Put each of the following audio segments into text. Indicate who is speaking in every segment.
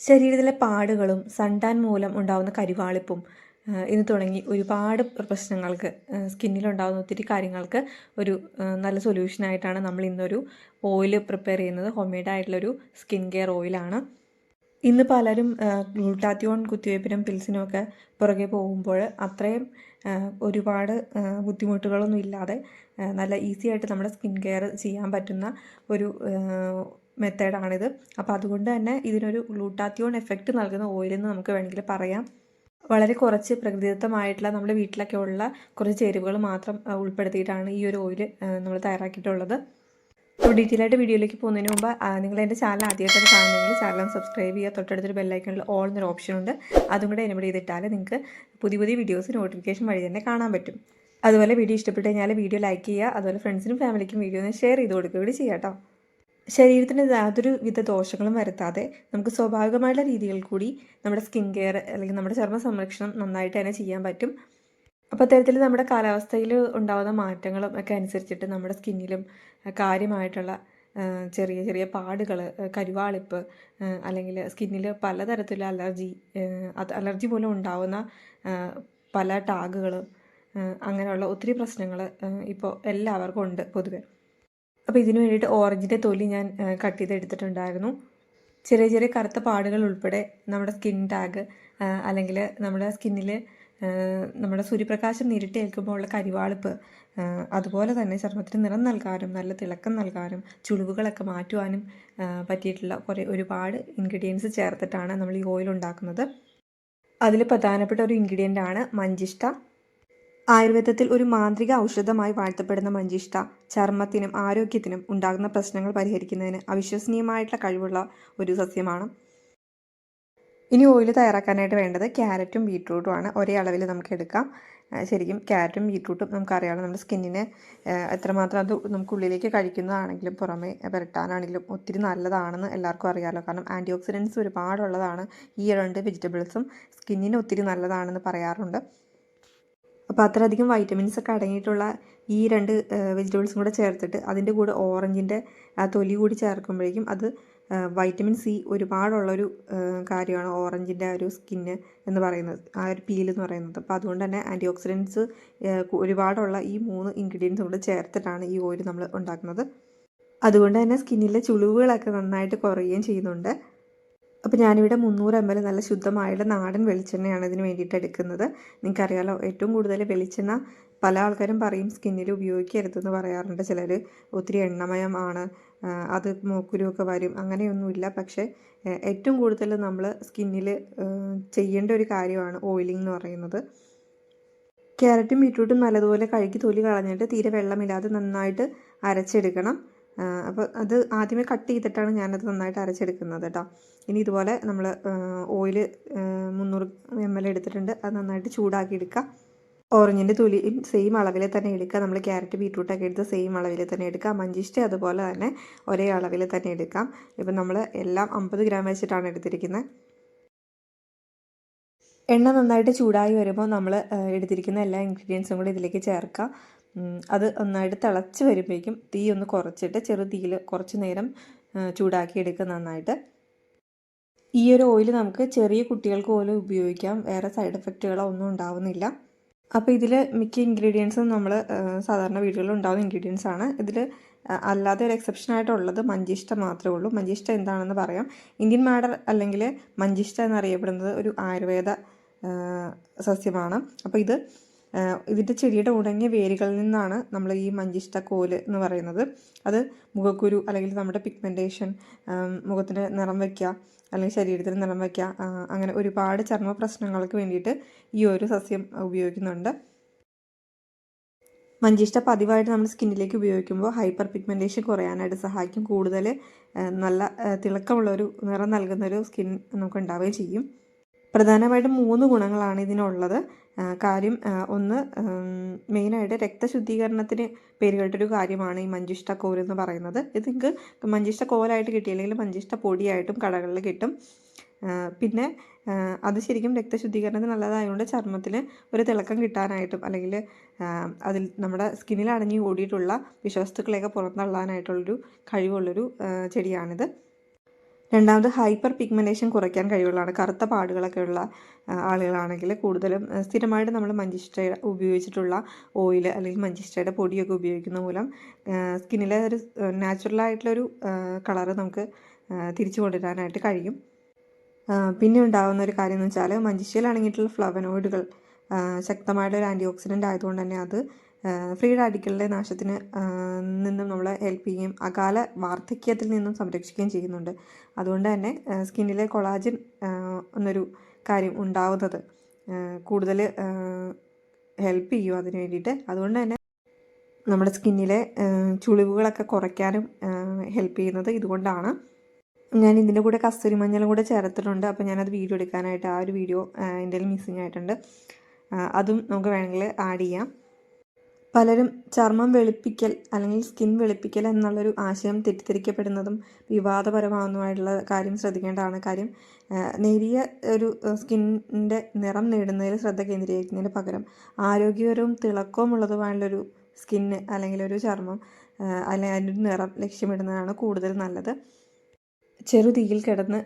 Speaker 1: ശരീരത്തിലെ പാടുകളും സൺടാൻ മൂലം ഉണ്ടാകുന്ന കരിവാളിപ്പും ഇത് തുടങ്ങി ഒരുപാട് പ്രശ്നങ്ങൾക്ക് സ്കിന്നിലുണ്ടാകുന്ന ഒത്തിരി കാര്യങ്ങൾക്ക് ഒരു നല്ല സൊല്യൂഷനായിട്ടാണ് നമ്മൾ ഇന്നൊരു ഓയിൽ പ്രിപ്പയർ ചെയ്യുന്നത്. ഹോം മെയ്ഡ് ആയിട്ടുള്ളൊരു സ്കിൻ കെയർ ഓയിലാണ് ഇന്ന് പലരും ഗ്ലൂട്ടാത്തിയോൺ കുത്തിവയ്പ്പിനും പിൽസിനും ഒക്കെ പുറകെ പോകുമ്പോൾ അത്രയും ഒരുപാട് ബുദ്ധിമുട്ടുകളൊന്നും ഇല്ലാതെ നല്ല ഈസി ആയിട്ട് നമ്മുടെ സ്കിൻ കെയർ ചെയ്യാൻ പറ്റുന്ന ഒരു മെത്തേഡാണിത്. അപ്പോൾ അതുകൊണ്ട് തന്നെ ഇതിനൊരു ഗ്ലൂട്ടാത്തിയോൺ എഫക്റ്റ് നൽകുന്ന ഓയിലെന്ന് നമുക്ക് വേണമെങ്കിൽ പറയാം. വളരെ കുറച്ച് പ്രകൃതിദത്തമായിട്ടുള്ള നമ്മുടെ വീട്ടിലൊക്കെ ഉള്ള കുറച്ച് ചേരുവകൾ മാത്രം ഉൾപ്പെടുത്തിയിട്ടാണ് ഈ ഒരു ഓയിൽ നമ്മൾ തയ്യാറാക്കിയിട്ടുള്ളത്. അപ്പോൾ ഡീറ്റെയിൽ ആയിട്ട് വീഡിയോയിലേക്ക് പോകുന്നതിന് മുമ്പ് നിങ്ങൾ എന്റെ ചാനൽ ആദ്യമായിട്ടാണ് കാണുന്നെങ്കിൽ ചാനൽ സബ്സ്ക്രൈബ് ചെയ്യുക. തൊട്ടടുത്തൊരു ബെല്ലൈക്കണിൽ ഓൾ എന്നൊരു ഓപ്ഷൻ ഉണ്ട്. അതും കൂടെ എനബിൾ ചെയ്തിട്ടാൽ നിങ്ങൾക്ക് പുതിയ പുതിയ വീഡിയോസ് നോട്ടിഫിക്കേഷൻ വഴി തന്നെ കാണാൻ പറ്റും. അതുപോലെ വീഡിയോ ഇഷ്ടപ്പെട്ട് കഴിഞ്ഞാൽ വീഡിയോ ലൈക്ക് ചെയ്യുക. അതുപോലെ ഫ്രണ്ട്സിനും ഫാമിലിക്കും വീഡിയോ ഒന്ന് ഷെയർ ചെയ്ത് കൊടുക്കുക കൂടി ചെയ്യാം കേട്ടോ ശരീരത്തിന് യാതൊരു വിധ ദോഷങ്ങളും വരുത്താതെ നമുക്ക് സ്വാഭാവികമായുള്ള രീതികൾ കൂടി നമ്മുടെ സ്കിൻ കെയർ അല്ലെങ്കിൽ നമ്മുടെ ചർമ്മ സംരക്ഷണം നന്നായിട്ട് തന്നെ ചെയ്യാൻ പറ്റും. അപ്പോൾ അത്തരത്തിൽ നമ്മുടെ കാലാവസ്ഥയിൽ ഉണ്ടാകുന്ന മാറ്റങ്ങളും ഒക്കെ അനുസരിച്ചിട്ട് നമ്മുടെ സ്കിന്നിലും കാര്യമായിട്ടുള്ള ചെറിയ ചെറിയ പാടുകൾ കരുവാളിപ്പ് അല്ലെങ്കിൽ സ്കിന്നിൽ പലതരത്തിലുള്ള അലർജി അലർജി മൂലം ഉണ്ടാകുന്ന പല ടാഗുകൾ അങ്ങനെയുള്ള ഒത്തിരി പ്രശ്നങ്ങൾ ഇപ്പോൾ എല്ലാവർക്കും ഉണ്ട് പൊതുവെ. അപ്പോൾ ഇതിനു വേണ്ടിയിട്ട് ഓറഞ്ചിന്റെ തൊലി ഞാൻ കട്ട് ചെയ്ത് എടുത്തിട്ടുണ്ടായിരുന്നു ചെറിയ ചെറിയ കറുത്ത പാടുകൾ ഉൾപ്പെടെ നമ്മുടെ സ്കിൻ ടാഗ് അല്ലെങ്കിൽ നമ്മുടെ സ്കിന്നിൽ നമ്മുടെ സൂര്യപ്രകാശം നേരിട്ട് ഏൽക്കുമ്പോൾ ഉള്ള കരിവാളിപ്പ് അതുപോലെ തന്നെ ചർമ്മത്തിന് നിറം നൽകാനും നല്ല തിളക്കം നൽകാനും ചുളിവുകളൊക്കെ മാറ്റുവാനും പറ്റിയിട്ടുള്ള കുറേ ഒരുപാട് ഇൻഗ്രീഡിയൻസ് ചേർത്തിട്ടാണ് നമ്മൾ ഈ ഓയിൽ ഉണ്ടാക്കുന്നത്. അതിൽ പ്രധാനപ്പെട്ട ഒരു ഇൻഗ്രീഡിയന്റ് ആണ് മഞ്ചിഷ്ട. ആയുർവേദത്തിൽ ഒരു മാന്ത്രിക ഔഷധമായി വാഴ്ത്തപ്പെടുന്ന മഞ്ചിഷ്ട ചർമ്മത്തിനും ആരോഗ്യത്തിനും ഉണ്ടാകുന്ന പ്രശ്നങ്ങൾ പരിഹരിക്കുന്നതിന് അവിശ്വസനീയമായിട്ടുള്ള കഴിവുള്ള ഒരു സസ്യമാണ്. ഇനി ഓയിൽ തയ്യാറാക്കാനായിട്ട് വേണ്ടത് ക്യാരറ്റും ബീട്രൂട്ടും ആണ്. ഒരേ അളവിൽ നമുക്ക് എടുക്കാം. ശരിക്കും ക്യാരറ്റും ബീട്രൂട്ടും നമുക്കറിയാം നമ്മുടെ സ്കിന്നിനെ എത്രമാത്രം അത് നമുക്കുള്ളിലേക്ക് കഴിക്കുന്നതാണെങ്കിലും പുറമേ പുരട്ടാനാണെങ്കിലും ഒത്തിരി നല്ലതാണെന്ന് എല്ലാവർക്കും അറിയാമല്ലോ കാരണം ആന്റി ഓക്സിഡൻസ് ഒരുപാടുള്ളതാണ് ഈ രണ്ട് വെജിറ്റബിൾസും സ്കിന്നിന് ഒത്തിരി നല്ലതാണെന്ന് പറയാറുണ്ട്. അപ്പോൾ അത്രയധികം വൈറ്റമിൻസ് ഒക്കെ അടങ്ങിയിട്ടുള്ള ഈ രണ്ട് വെജിറ്റബിൾസും കൂടെ ചേർത്തിട്ട് അതിന്റെ കൂടെ ഓറഞ്ചിന്റെ ആ തൊലി കൂടി ചേർക്കുമ്പോഴേക്കും അത് വൈറ്റമിൻ സി ഒരുപാടുള്ളൊരു കാര്യമാണ് ഓറഞ്ചിന്റെ ആ ഒരു സ്കിന്ന് എന്ന് പറയുന്നത് ആ ഒരു പീൽ എന്ന് പറയുന്നത്. അപ്പോൾ അതുകൊണ്ട് തന്നെ ആന്റി ഓക്സിഡൻസ് ഒരുപാടുള്ള ഈ മൂന്ന് ഇൻഗ്രീഡിയൻസും കൂടെ ചേർത്തിട്ടാണ് ഈ ഓയിൽ നമ്മൾ ഉണ്ടാക്കുന്നത്. അതുകൊണ്ട് തന്നെ സ്കിന്നിലെ ചുളിവുകളൊക്കെ നന്നായിട്ട് കുറയുകയും ചെയ്യുന്നുണ്ട്. അപ്പോൾ ഞാനിവിടെ മുന്നൂറ് എം എൽ നല്ല ശുദ്ധമായുള്ള നാടൻ വെളിച്ചെണ്ണയാണ് ഇതിന് വേണ്ടിയിട്ട് എടുക്കുന്നത്. നിങ്ങൾക്കറിയാലോ ഏറ്റവും കൂടുതൽ വെളിച്ചെണ്ണ പല ആൾക്കാരും പറയും സ്കിന്നിൽ ഉപയോഗിക്കരുതെന്ന് പറയാറുണ്ട്. ചിലർ ഒത്തിരി എണ്ണമയമാണ് അത് മൂക്കുരുമൊക്കെ വരും അങ്ങനെയൊന്നുമില്ല. പക്ഷേ ഏറ്റവും കൂടുതൽ നമ്മൾ സ്കിന്നിൽ ചെയ്യേണ്ട ഒരു കാര്യമാണ് ഓയിലിംഗ് എന്ന് പറയുന്നത്. ക്യാരറ്റും ബീറ്റ്റൂട്ടും നല്ലതുപോലെ കഴുകി തൊലി കളഞ്ഞിട്ട് തീരെ വെള്ളമില്ലാതെ നന്നായിട്ട് അരച്ചെടുക്കണം. അപ്പോൾ അത് ആദ്യമേ കട്ട് ചെയ്തിട്ടാണ് ഞാനത് നന്നായിട്ട് അരച്ചെടുക്കുന്നത് കേട്ടോ ഇനി ഇതുപോലെ നമ്മൾ ഓയിൽ മുന്നൂറ് എം എൽ എടുത്തിട്ടുണ്ട്. അത് നന്നായിട്ട് ചൂടാക്കി എടുക്കുക ഓറഞ്ചിന്റെ തൊലി സെയിം അളവിൽ തന്നെ എടുക്കുക. നമ്മൾ ക്യാരറ്റ് ബീട്രൂട്ടൊക്കെ എടുത്ത് സെയിം അളവിൽ തന്നെ എടുക്കുക. മഞ്ചിഷ്ട അതുപോലെ തന്നെ ഒരേ അളവിൽ തന്നെ എടുക്കാം ഇപ്പം നമ്മൾ എല്ലാം അമ്പത് ഗ്രാം വെച്ചിട്ടാണ് എടുത്തിരിക്കുന്നത് എണ്ണ നന്നായിട്ട് ചൂടായി വരുമ്പോൾ നമ്മൾ എടുത്തിരിക്കുന്ന എല്ലാ ഇൻഗ്രീഡിയൻസും കൂടി ഇതിലേക്ക് ചേർക്കുക. അത് നന്നായിട്ട് തിളച്ച് വരുമ്പോഴേക്കും തീ ഒന്ന് കുറച്ചിട്ട് ചെറു തീയിൽ കുറച്ച് നേരം ചൂടാക്കി എടുക്കുക നന്നായിട്ട്. ഈ ഒരു ഓയിൽ നമുക്ക് ചെറിയ കുട്ടികൾക്ക് പോലും ഉപയോഗിക്കാം. വേറെ സൈഡ് എഫക്റ്റുകളോ ഒന്നും ഉണ്ടാവുന്നില്ല. അപ്പോൾ ഇതിൽ മിക്ക ഇൻഗ്രീഡിയൻസും നമ്മൾ സാധാരണ വീടുകളിൽ ഉണ്ടാകുന്ന ഇൻഗ്രീഡിയൻസ് ആണ്. ഇതിൽ അല്ലാതെ ഒരു എക്സെപ്ഷൻ ആയിട്ടുള്ളത് മഞ്ചിഷ്ട മാത്രമേ ഉള്ളൂ. മഞ്ചിഷ്ട എന്താണെന്ന് പറയാം. ഇന്ത്യൻ മാഡർ അല്ലെങ്കിൽ മഞ്ചിഷ്ട എന്നറിയപ്പെടുന്നത് ഒരു ആയുർവേദ സസ്യമാണ്. അപ്പോൾ ഇത് ഇതിന്റെ ചെടിയുടെ ഉണങ്ങിയ വേരുകളിൽ നിന്നാണ് നമ്മൾ ഈ മഞ്ചിഷ്ട കോൽ എന്ന് പറയുന്നത്. അത് മുഖക്കുരു അല്ലെങ്കിൽ നമ്മുടെ പിഗ്മെന്റേഷൻ മുഖത്തിന് നിറം വയ്ക്കുക അല്ലെങ്കിൽ ശരീരത്തിന് നിറം വയ്ക്കുക അങ്ങനെ ഒരുപാട് ചർമ്മ പ്രശ്നങ്ങൾക്ക് വേണ്ടിയിട്ട് ഈ ഒരു സസ്യം ഉപയോഗിക്കുന്നുണ്ട്. മഞ്ചിഷ്ട പതിവായിട്ട് നമ്മൾ സ്കിന്നിലേക്ക് ഉപയോഗിക്കുമ്പോൾ ഹൈപ്പർ പിഗ്മെന്റേഷൻ കുറയാനായിട്ട് സഹായിക്കും. കൂടുതൽ നല്ല തിളക്കമുള്ള ഒരു നിറം നൽകുന്നൊരു സ്കിൻ നമുക്ക് ഉണ്ടാവുകയും ചെയ്യും. പ്രധാനമായിട്ടും മൂന്ന് ഗുണങ്ങളാണ് ഇതിനുള്ളത്. കാര്യം ഒന്ന് മെയിനായിട്ട് രക്തശുദ്ധീകരണത്തിന് പേരുകേട്ടൊരു കാര്യമാണ് ഈ മഞ്ചിഷ്ട കോൽ എന്ന് പറയുന്നത്. ഇത് നിങ്ങൾക്ക് മഞ്ചിഷ്ട കോലായിട്ട് കിട്ടിയില്ലെങ്കിൽ മഞ്ചിഷ്ട പൊടിയായിട്ടും കടകളിൽ കിട്ടും. പിന്നെ അത് ശരിക്കും രക്തശുദ്ധീകരണത്തിന് നല്ലതായതുകൊണ്ട് ചർമ്മത്തിന് ഒരു തിളക്കം കിട്ടാനായിട്ടും അല്ലെങ്കിൽ അതിൽ നമ്മുടെ സ്കിന്നിൽ അടഞ്ഞു കൂടിയിട്ടുള്ള വിഷവസ്തുക്കളെയൊക്കെ പുറന്തള്ളാനായിട്ടുള്ളൊരു കഴിവുള്ളൊരു ചെടിയാണിത്. രണ്ടാമത് ഹൈപ്പർ പിഗ്മെന്റേഷൻ കുറയ്ക്കാൻ കഴിവുള്ളതാണ്. കറുത്ത പാടുകളൊക്കെ ഉള്ള ആളുകളാണെങ്കിൽ കൂടുതലും സ്ഥിരമായിട്ട് നമ്മൾ മഞ്ചിഷ്ട ഉപയോഗിച്ചിട്ടുള്ള ഓയിൽ അല്ലെങ്കിൽ മഞ്ചിഷ്ടയുടെ പൊടിയൊക്കെ ഉപയോഗിക്കുന്ന മൂലം സ്കിന്നിലെ ഒരു നാച്ചുറലായിട്ടുള്ളൊരു കളറ് നമുക്ക് തിരിച്ചു കൊണ്ടുവരാനായിട്ട് കഴിയും. പിന്നെ ഉണ്ടാകുന്ന ഒരു കാര്യം എന്ന് വെച്ചാൽ മഞ്ചിഷ്ടയിൽ അടങ്ങിയിട്ടുള്ള ഫ്ലവനോയിഡുകൾ ശക്തമായിട്ടൊരു ആന്റി ഓക്സിഡന്റ് ആയതുകൊണ്ട് തന്നെ അത് ഫ്രീ റാഡിക്കലിന്റെ നാശത്തിന് നിന്നും നമ്മളെ ഹെൽപ്പ് ചെയ്യുകയും അകാല വാർദ്ധക്യത്തിൽ നിന്നും സംരക്ഷിക്കുകയും ചെയ്യുന്നുണ്ട്. അതുകൊണ്ട് തന്നെ സ്കിന്നിലെ കൊളാജിൻ എന്നൊരു കാര്യം ഉണ്ടാവുന്നത് കൂടുതൽ ഹെൽപ്പ് ചെയ്യും അതിന് വേണ്ടിയിട്ട്. അതുകൊണ്ട് തന്നെ നമ്മുടെ സ്കിന്നിലെ ചുളിവുകളൊക്കെ കുറയ്ക്കാനും ഹെൽപ്പ് ചെയ്യുന്നത് ഇതുകൊണ്ടാണ്. ഞാൻ ഇതിന്റെ കൂടെ കസ്തൂരി മഞ്ഞളും കൂടെ ചേർത്തിട്ടുണ്ട്. അപ്പോൾ ഞാനത് വീഡിയോ എടുക്കാനായിട്ട് ആ ഒരു വീഡിയോ എന്റെ മിസ്സിങ് ആയിട്ടുണ്ട്. അതും നമുക്ക് വേണമെങ്കിൽ ആഡ് ചെയ്യാം. പലരും ചർമ്മം വെളുപ്പിക്കൽ അല്ലെങ്കിൽ സ്കിൻ വെളുപ്പിക്കൽ എന്നുള്ളൊരു ആശയം തെറ്റിദ്ധരിക്കപ്പെടുന്നതും വിവാദപരമാവുന്നതുമായിട്ടുള്ള കാര്യം ശ്രദ്ധിക്കേണ്ടതാണ്. കാര്യം നേരിയ ഒരു സ്കിന്നിന്റെ നിറം നേടുന്നതിൽ ശ്രദ്ധ കേന്ദ്രീകരിക്കുന്നതിന് പകരം ആരോഗ്യപരവും തിളക്കവും ഉള്ളതുമായുള്ളൊരു സ്കിന്ന് അല്ലെങ്കിൽ ഒരു ചർമ്മം അല്ലെങ്കിൽ അതിന്റെ നിറം ലക്ഷ്യമിടുന്നതാണ് കൂടുതൽ നല്ലത്. ചെറുതീയിൽ കിടന്ന്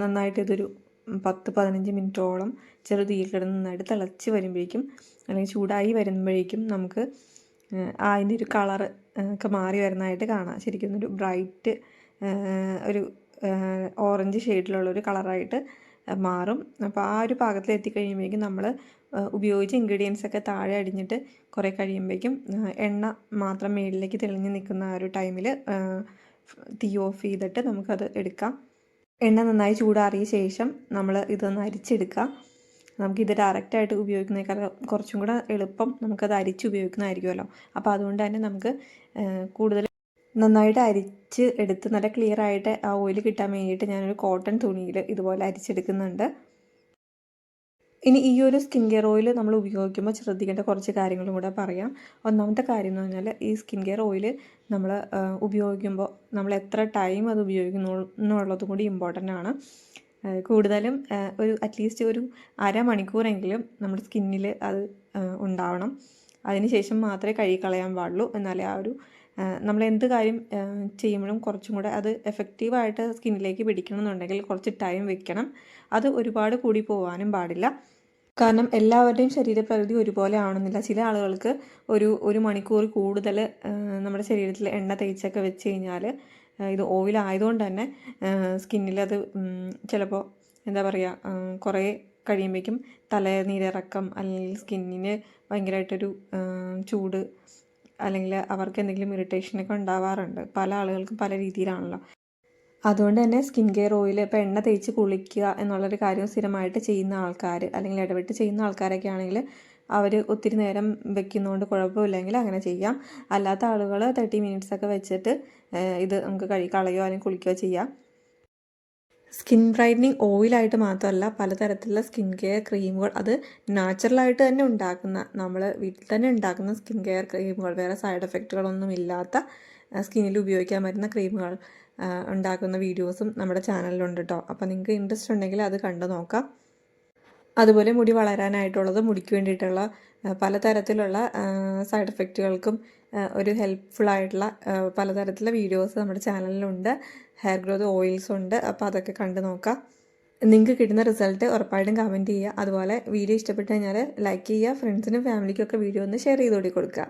Speaker 1: നന്നായിട്ട് ഇതൊരു പത്ത് പതിനഞ്ച് മിനിറ്റോളം ചെറു ചെറുതീയിൽ കിടന്ന് നന്നായിട്ട് തിളച്ച് വരുമ്പോഴേക്കും അല്ലെങ്കിൽ ചൂടായി വരുമ്പോഴേക്കും നമുക്ക് അതിന്റെ ഒരു കളർ ഒക്കെ മാറി വരുന്നതായിട്ട് കാണാം. ശരിക്കും ഒരു ബ്രൈറ്റ് ഒരു ഓറഞ്ച് ഷെയ്ഡിലുള്ള ഒരു കളറായിട്ട് മാറും. അപ്പോൾ ആ ഒരു പാകത്തിൽ എത്തിക്കഴിയുമ്പോഴേക്കും നമ്മൾ ഉപയോഗിച്ച ഇൻഗ്രീഡിയൻസ് ഒക്കെ താഴെ അടിഞ്ഞിട്ട് കുറേ കഴിയുമ്പോഴേക്കും എണ്ണ മാത്രം മേളിലേക്ക് തെളിഞ്ഞ് നിൽക്കുന്ന ആ ഒരു ടൈമിൽ തീ ഓഫ് ചെയ്തിട്ട് നമുക്കത് എടുക്കാം. എണ്ണ നന്നായി ചൂടാറിയ ശേഷം നമ്മൾ ഇതൊന്ന് അരിച്ചെടുക്കുക നമുക്കിത് ഡയറക്റ്റായിട്ട് ഉപയോഗിക്കുന്നതിനേക്കാൾ കുറച്ചും കൂടെ എളുപ്പം നമുക്കത് അരിച്ച് ഉപയോഗിക്കുന്നതായിരിക്കുമല്ലോ. അപ്പോൾ അതുകൊണ്ട് തന്നെ നമുക്ക് കൂടുതൽ നന്നായിട്ട് അരിച്ച് എടുത്ത് നല്ല ക്ലിയർ ആയിട്ട് ആ ഓയിൽ കിട്ടാൻ വേണ്ടിയിട്ട് ഞാനൊരു കോട്ടൺ തുണിയിൽ ഇതുപോലെ അരിച്ചെടുക്കുന്നുണ്ട്. ഇനി ഈ ഒരു സ്കിൻ കെയർ ഓയിൽ നമ്മൾ ഉപയോഗിക്കുമ്പോൾ ശ്രദ്ധിക്കേണ്ട കുറച്ച് കാര്യങ്ങളും കൂടെ പറയാം. ഒന്നാമത്തെ കാര്യം എന്ന് പറഞ്ഞാൽ ഈ സ്കിൻ കെയർ ഓയിൽ നമ്മൾ ഉപയോഗിക്കുമ്പോൾ നമ്മൾ എത്ര ടൈം അത് ഉപയോഗിക്കുന്നു എന്നുള്ളതും കൂടി ഇമ്പോർട്ടന്റ് ആണ്. കൂടുതലും ഒരു അറ്റ്ലീസ്റ്റ് ഒരു അരമണിക്കൂറെങ്കിലും നമ്മുടെ സ്കിന്നിൽ അത് ഉണ്ടാവണം. അതിനുശേഷം മാത്രമേ കഴുകി കളയാൻ പാടുള്ളൂ. എന്നാലേ ആ ഒരു നമ്മൾ എന്ത് കാര്യം ചെയ്യുമ്പോഴും കുറച്ചും കൂടെ അത് എഫക്റ്റീവായിട്ട് സ്കിന്നിലേക്ക് പിടിക്കണം എന്നുണ്ടെങ്കിൽ കുറച്ച് ടൈം വെക്കണം. അത് ഒരുപാട് കൂടി പോകാനും പാടില്ല. കാരണം എല്ലാവരുടെയും ശരീരപ്രകൃതി ഒരുപോലെ ആവണമെന്നില്ല. ചില ആളുകൾക്ക് ഒരു ഒരു മണിക്കൂർ കൂടുതൽ നമ്മുടെ ശരീരത്തിൽ എണ്ണ തേച്ചൊക്കെ വെച്ച് കഴിഞ്ഞാൽ ഇത് ഓയിൽ ആയതുകൊണ്ട് തന്നെ സ്കിന്നിൽ അത് ചിലപ്പോൾ എന്താ പറയുക കുറേ കഴിയുമ്പോഴേക്കും തലനീരിറക്കം അല്ലെങ്കിൽ സ്കിന്നിന് ഭയങ്കരമായിട്ടൊരു ചൂട് അല്ലെങ്കിൽ അവർക്ക് എന്തെങ്കിലും ഇറിറ്റേഷനൊക്കെ ഉണ്ടാവാറുണ്ട്. പല ആളുകൾക്കും പല രീതിയിലാണല്ലോ. അതുകൊണ്ട് തന്നെ സ്കിൻ കെയർ ഓയിൽ ഇപ്പോൾ എണ്ണ തേച്ച് കുളിക്കുക എന്നുള്ളൊരു കാര്യം സ്ഥിരമായിട്ട് ചെയ്യുന്ന ആൾക്കാർ അല്ലെങ്കിൽ ഇടപെട്ട് ചെയ്യുന്ന ആൾക്കാരൊക്കെ ആണെങ്കിൽ അവർ ഒത്തിരി നേരം വെക്കുന്നതുകൊണ്ട് കുഴപ്പമില്ലെങ്കിൽ അങ്ങനെ ചെയ്യാം. അല്ലാത്ത ആളുകൾ തേർട്ടി മിനിറ്റ്സ് ഒക്കെ വെച്ചിട്ട് ഇത് നമുക്ക് കഴി കളയോ അല്ലെങ്കിൽ കുളിക്കുകയോ ചെയ്യാം. സ്കിൻ ബ്രൈറ്റനിങ് ഓയിലായിട്ട് മാത്രമല്ല പലതരത്തിലുള്ള സ്കിൻ കെയർ ക്രീമുകൾ അത് നാച്ചുറലായിട്ട് തന്നെ ഉണ്ടാക്കുന്ന നമ്മൾ വീട്ടിൽ തന്നെ ഉണ്ടാക്കുന്ന സ്കിൻ കെയർ ക്രീമുകൾ വേറെ സൈഡ് എഫക്റ്റുകളൊന്നും ഇല്ലാത്ത സ്കിന്നിൽ ഉപയോഗിക്കാൻ പറ്റുന്ന ക്രീമുകൾ ഉണ്ടാക്കുന്ന വീഡിയോസും നമ്മുടെ ചാനലിലുണ്ട് കേട്ടോ അപ്പോൾ നിങ്ങൾക്ക് ഇൻട്രസ്റ്റ് ഉണ്ടെങ്കിൽ അത് കണ്ടു നോക്കാം. അതുപോലെ മുടി വളരാനായിട്ടുള്ളത് മുടിക്ക് വേണ്ടിയിട്ടുള്ള പലതരത്തിലുള്ള സൈഡ് എഫക്റ്റുകൾക്കും ഒരു ഹെൽപ്ഫുൾ ആയിട്ടുള്ള പലതരത്തിലുള്ള വീഡിയോസ് നമ്മുടെ ചാനലിലുണ്ട്. ഹെയർ ഗ്രോത്ത് ഓയിൽസ് ഉണ്ട്. അപ്പോൾ അതൊക്കെ കണ്ടു നോക്കാം. നിങ്ങൾക്ക് കിട്ടുന്ന റിസൾട്ട് ഉറപ്പായിട്ടും കമന്റ് ചെയ്യുക. അതുപോലെ വീഡിയോ ഇഷ്ടപ്പെട്ട് കഴിഞ്ഞാൽ ലൈക്ക് ചെയ്യുക. ഫ്രണ്ട്സിനും ഫാമിലിക്കും ഒക്കെ വീഡിയോ ഒന്ന് ഷെയർ ചെയ്ത് കൊടുക്കുക.